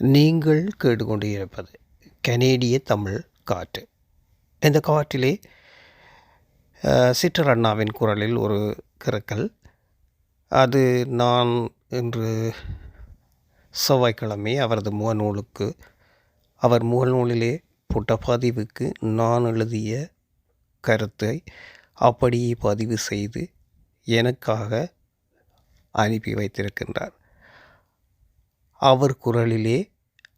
நீங்கள் கேட்டுக்கொண்டிருப்பது கனேடிய தமிழ் காற்று. இந்த காற்றிலே சிற்றர் அண்ணாவின் குரலில் ஒரு கிரக்கல் அது நான் இன்று செவ்வாய்க்கிழமை அவரது முகநூலுக்கு அவர் முகநூலிலே போட்ட பதிவுக்கு நான் எழுதிய கருத்தை அப்படியே பதிவு செய்து எனக்காக அனுப்பி வைத்திருக்கின்றார். அவர் குரலிலே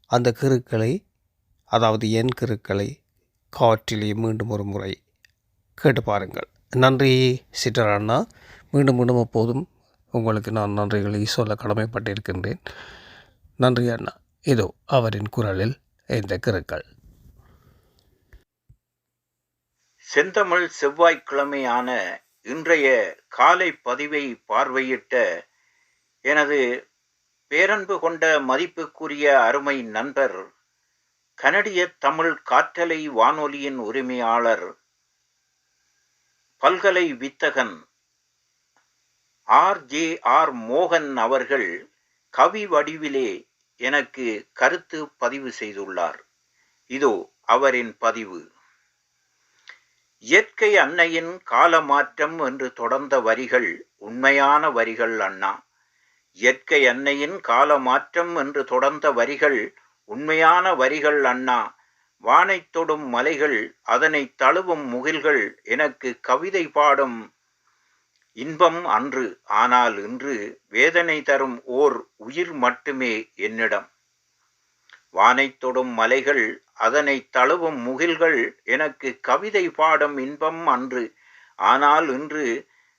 அந்த கிருக்களை அதாவது என் கிருக்களை காற்றிலே மீண்டும் ஒரு முறை கேட்டு பாருங்கள். நன்றி சிட்டர் அண்ணா. மீண்டும் மீண்டும் அப்போதும் உங்களுக்கு நான் நன்றிகளை சொல்ல கடமைப்பட்டிருக்கின்றேன். நன்றி அண்ணா. இதோ அவரின் குரலில் இந்த கிருக்கள். செந்தமிழ் செவ்வாய்க்கிழமையான இன்றைய காலை பதிவை பார்வையிட்ட எனது பேரன்பு கொண்ட மதிப்புக்குரிய அருமை நண்பர் கனடிய தமிழ் காற்றலை வானொலியின் உரிமையாளர் பல்கலை வித்தகன் ஆர். ஜே. ஆர். மோகன் அவர்கள் கவி வடிவிலே எனக்கு கருத்து பதிவு செய்துள்ளார். இதோ அவரின் பதிவு. இயற்கை அன்னையின் காலமாற்றம் என்று தொடர்ந்த வரிகள் உண்மையான வரிகள் அண்ணா. இயற்கை அன்னையின் காலமாற்றம் என்று தொடர்ந்த வரிகள் உண்மையான வரிகள் அண்ணா. வானை தொடும் மலைகள் அதனை தழுவும் முகில்கள் எனக்கு கவிதை பாடும் இன்பம் அன்று. ஆனால் இன்று வேதனை தரும் ஓர் உயிர் மட்டுமே என்னிடம். வானை தொடும் மலைகள் அதனை தழுவும் முகில்கள் எனக்கு கவிதை பாடும் இன்பம் அன்று. ஆனால் இன்று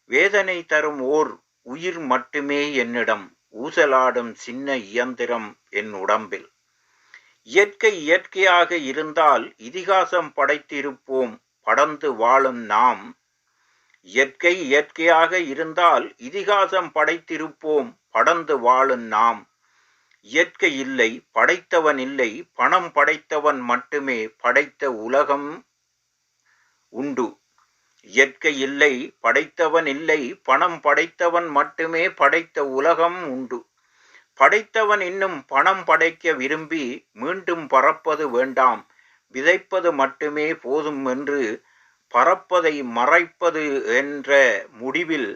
வேதனை தரும் ஓர் உயிர் மட்டுமே என்னிடம் ஊசலாடும் சின்ன இயந்திரம் என் உடம்பில். இயற்கை இயற்கையாக இருந்தால் இதிகாசம் படைத்திருப்போம் படர்ந்து வாழும் நாம். இயற்கை இயற்கையாக இருந்தால் இதிகாசம் படைத்திருப்போம் படர்ந்து வாழும் நாம். இயற்கை இல்லை படைத்தவன் இல்லை பணம் படைத்தவன் மட்டுமே படைத்த உலகம் உண்டு. இயற்கை இல்லை படைத்தவன் இல்லை பணம் படைத்தவன் மட்டுமே படைத்த உலகம் உண்டு. படைத்தவன் இன்னும் பணம் படைக்க விரும்பி மீண்டும் பறப்பது வேண்டாம். விதைப்பது மட்டுமே போதும் என்று பறப்பதை மறைப்பது என்ற முடிவில்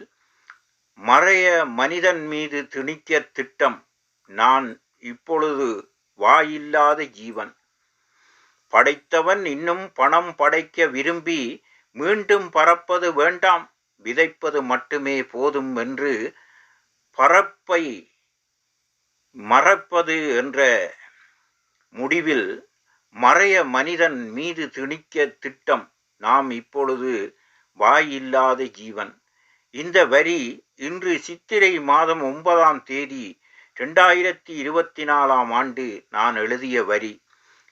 மறைய மனிதன் மீது திணிக்க திட்டம். நான் இப்பொழுது வாயில்லாத ஜீவன். படைத்தவன் இன்னும் பணம் படைக்க விரும்பி மீண்டும் பறப்பது வேண்டாம் விதைப்பது மட்டுமே போதும் என்று பறப்பை மறப்பது என்ற முடிவில் மறைய மனிதன் மீது திணிக்க திட்டம் நாம் இப்பொழுது வாயில்லாத ஜீவன். இந்த வரி இன்று சித்திரை மாதம் ஒன்பதாம் தேதி ரெண்டாயிரத்தி இருபத்தி நாலாம் ஆண்டு நான் எழுதிய வரி.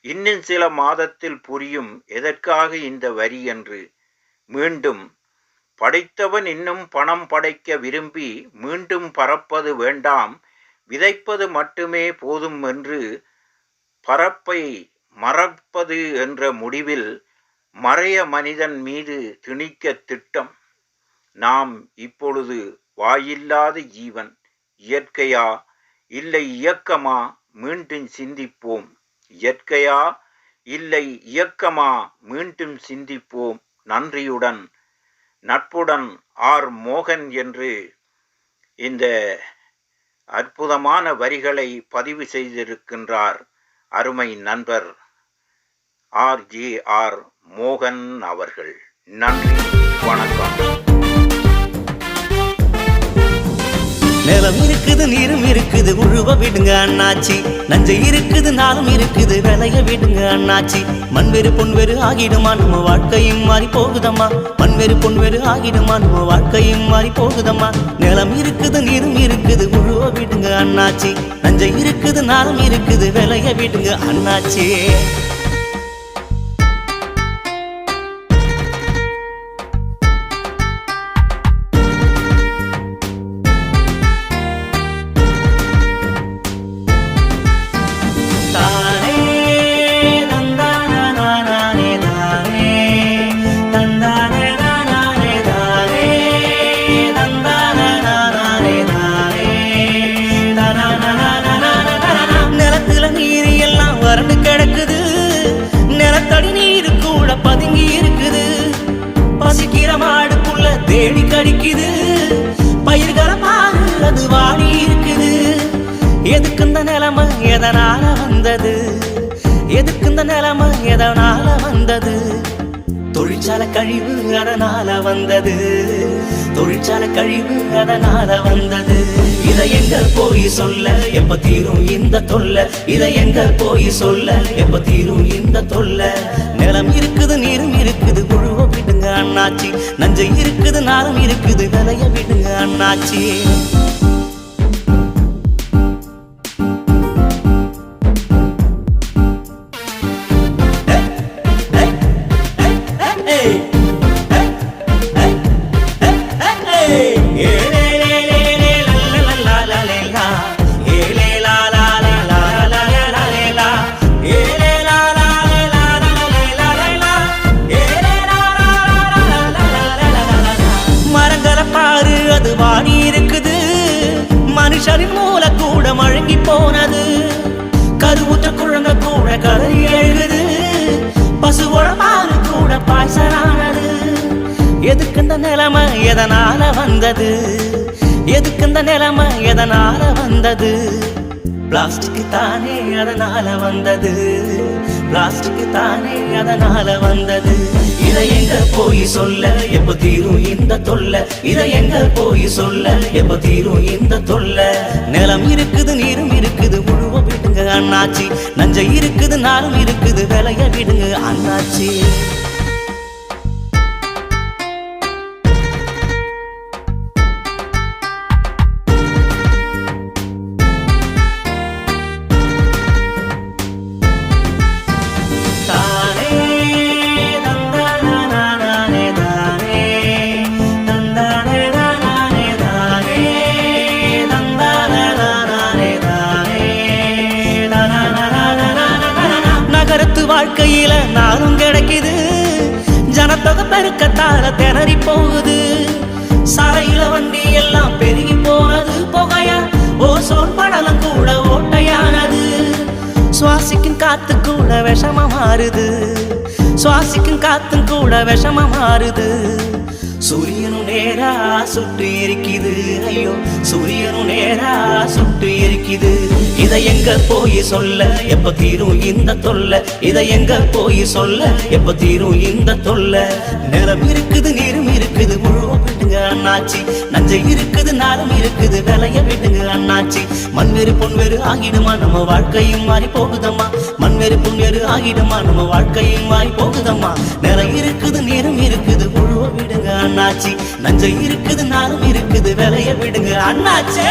இன்னும் சில மாதத்தில் புரியும் எதற்காக இந்த வரி என்று மீண்டும் படைத்தவன் இன்னும் பணம் படைக்க விரும்பி மீண்டும் பறப்பது வேண்டாம் விதைப்பது மட்டுமே போதும் என்று பறப்பை மறப்பது என்ற முடிவில் மறைய மனிதன் மீது திணிக்க திட்டம். நாம் இப்பொழுது வாயில்லாத ஜீவன் இயற்கையா? இல்லை இயக்கமா? மீண்டும் சிந்திப்போம். இயற்கையா? இல்லை இயக்கமா? மீண்டும் சிந்திப்போம். நன்றியுடன் நட்புடன் ஆர் மோகன் என்று இந்த அற்புதமான வரிகளை பதிவு செய்திருக்கின்றார் அருமை நண்பர் ஆர் ஜி ஆர் மோகன் அவர்கள். நன்றி வணக்கம். நிலம் இருக்குது நீரும் இருக்குது. உழுவ விடுங்க அண்ணாச்சி. நஞ்சை இருக்குது நாளும் இருக்குது. விளைய விடுங்க அண்ணாச்சி. மண்வெறு பொன்வெறு ஆகிடுமா? நம்ம வாழ்க்கையும் மாறி போகுதம்மா. மண்வெறு பொன்வெறு ஆகிடுமா? நம்ம வாழ்க்கையும் மாறி போகுதம்மா. நிலம் இருக்குது நீரும் இருக்குது. உழுவ விடுங்க அண்ணாச்சி. நஞ்சை இருக்குது நாளும் இருக்குது. விளைய விடுங்க அண்ணாச்சி. நிலைமை எதனால வந்தது? எதுக்கு இந்த நிலைமை எதனால வந்தது? தொழிற்சாலை கழிவு அதனால வந்தது? தொழிற்சாலை கழிவு அதனால வந்தது? இதை எங்க போய் சொல்ல எப்ப தீரும் இந்த தொல்லை? இதை எங்க போய் சொல்ல எப்ப தீரும் இந்த தொல்ல? நிலம் இருக்குது நீரும் இருக்குது குழுவ விடுங்க அண்ணாச்சி. நஞ்சை இருக்குது நாளும் இருக்குது விலைய விடுங்க அண்ணாச்சி. எதுக்கு இந்த நிலைமை எதனால வந்தது? எதுக்கு இந்த நிலைமை எதனால வந்தது? பிளாஸ்டிக் தானே அதனால வந்தது. பிளாஸ்டிக் தானே அதனால வந்தது. இதை எங்க போய் சொல்ல? எப்ப தீரும் இந்த தொல்லை? இதை எங்க போய் சொல்ல? எப்ப தீரும் இந்த தொல்லை? நிலம் இருக்குது நீரும் இருக்குது. முழுவ விடுங்க அண்ணாச்சி. நஞ்சை இருக்குது நாளும் இருக்குது. விலைய விடுங்க அண்ணாச்சி. தொகை பெருக்கத்தால திணறி போகுது. சாலையில வண்டி எல்லாம் பெருகி போனது புகையா. ஓசோன் படலம் கூட ஓட்டையானது. சுவாசிக்கும் காத்து கூட விஷமா மாறுது. சுவாசிக்கும் காத்து கூட விஷமா மாறுது. சூரியனும் நேரா சுட்டு எரிக்குது. ஐயோ சூரியனும் நேரா சுட்டு எரிக்குது. இதை எங்க போய் சொல்ல? எப்ப தீரும் இந்த தொல்லை? இதை எங்க போய் சொல்ல? எப்ப தீரும் இந்த தொல்லை? நிலம் இருக்குது நீரும் இருக்குது. முழுவ விட்டுங்க அண்ணாச்சி. நஞ்சை இருக்குது நாளும் இருக்குது. விலைய விட்டுங்க அண்ணாச்சி. மண்வெறு பொன்வெறு ஆகிடுமா? நம்ம வாழ்க்கையும் மாறி போகுதம்மா. மண்வெறு பொன்வெறு ஆகிடுமா? நம்ம வாழ்க்கையும் மாறி போகுதம்மா. நிலம் இருக்குது நீரும் இருக்குது. விடுங்க அண்ணாச்சி. நஞ்சை இருக்குது நானும் இருக்குது. விலைய விடுங்க அண்ணாச்சே.